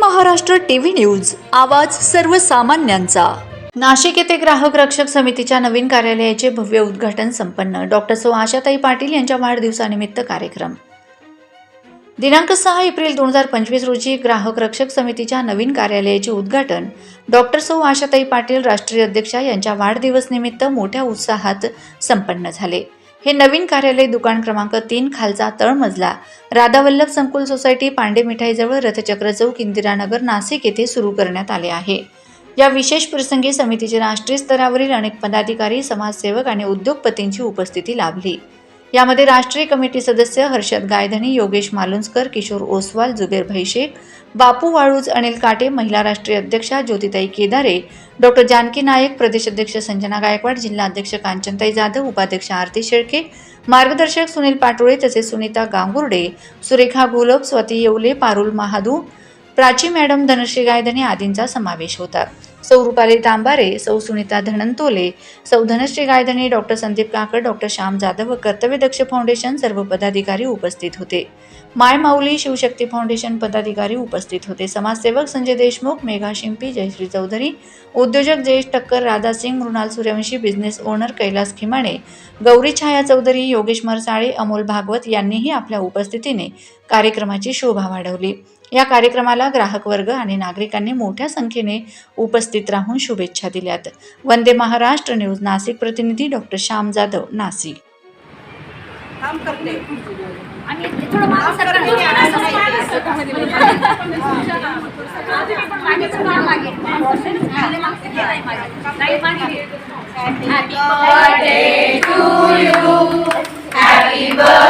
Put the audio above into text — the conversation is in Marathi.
Maharashtra TV news. आवाज सर्वसामान्यांचा. नाशिक येथे ग्राहक रक्षक समितीच्या नवीन कार्यालयाचे भव्य उद्घाटन संपन्न. डॉक्टर सो आशाताई पाटील यांच्या वाढदिवसानिमित्त कार्यक्रम. दिनांक सहा एप्रिल दोन हजार पंचवीस रोजी ग्राहक रक्षक समितीच्या नवीन कार्यालयाचे उद्घाटन डॉक्टर सौ आशाताई पाटील राष्ट्रीय अध्यक्षा यांच्या वाढदिवस निमित्त मोठ्या उत्साहात संपन्न झाले. हे नवीन कार्यालय दुकान क्रमांक तीन खालचा तळमजला राधावल्लभ संकुल सोसायटी पांडे मिठाईजवळ रथचक्र चौक इंदिरानगर नाशिक येथे सुरू करण्यात आले आहे. या विशेष प्रसंगी समितीचे राष्ट्रीय स्तरावरील अनेक पदाधिकारी समाजसेवक आणि उद्योगपतींची उपस्थिती लाभली. यामध्ये राष्ट्रीय कमिटी सदस्य हर्षद गायधनी योगेश मालुंजकर किशोर ओसवाल जुबेर भैशेख बापू वाळूज अनिल काटे महिला राष्ट्रीय अध्यक्षा ज्योतिताई केदारे डॉक्टर जानकी नायक प्रदेश अध्यक्ष संजना गायकवाड जिल्हा अध्यक्ष कांचनताई जाधव उपाध्यक्ष आरती शेळके मार्गदर्शक सुनील पाटोळे तसेच सुनीता गांगुर्डे सुरेखा घोलप स्वाती येवले पारुल महादू प्राची मॅडम धनश्री गायधने आदींचा समावेश होता. सौ रुपाली तांबारे सौ सुनीता धनंतोले सौ धनश्री गायधने डॉक्टर संदीप काकड डॉक्टर श्याम जाधव व कर्तव्यदक्ष फाउंडेशन सर्व पदाधिकारी उपस्थित होते. माय माऊली शिवशक्ती फाउंडेशन पदाधिकारी उपस्थित होते. समाजसेवक संजय देशमुख मेघा शिंपी जयश्री चौधरी उद्योजक जयेश टक्कर राधा सिंग मृणाल सूर्यवंशी बिझनेस ओनर कैलास खिमाणे गौरी छाया चौधरी योगेश मरसाळे अमोल भागवत यांनीही आपल्या उपस्थितीने कार्यक्रमाची शोभा वाढवली. या कार्यक्रमाला ग्राहक वर्ग आणि नागरिकांनी मोठ्या संख्येने उपस्थित राहून शुभेच्छा दिल्यात. वंदे महाराष्ट्र न्यूज नाशिक प्रतिनिधी डॉक्टर श्याम जाधव नाशिक. काम करते. आणि थोडं. Happy birthday to you. Happy birthday.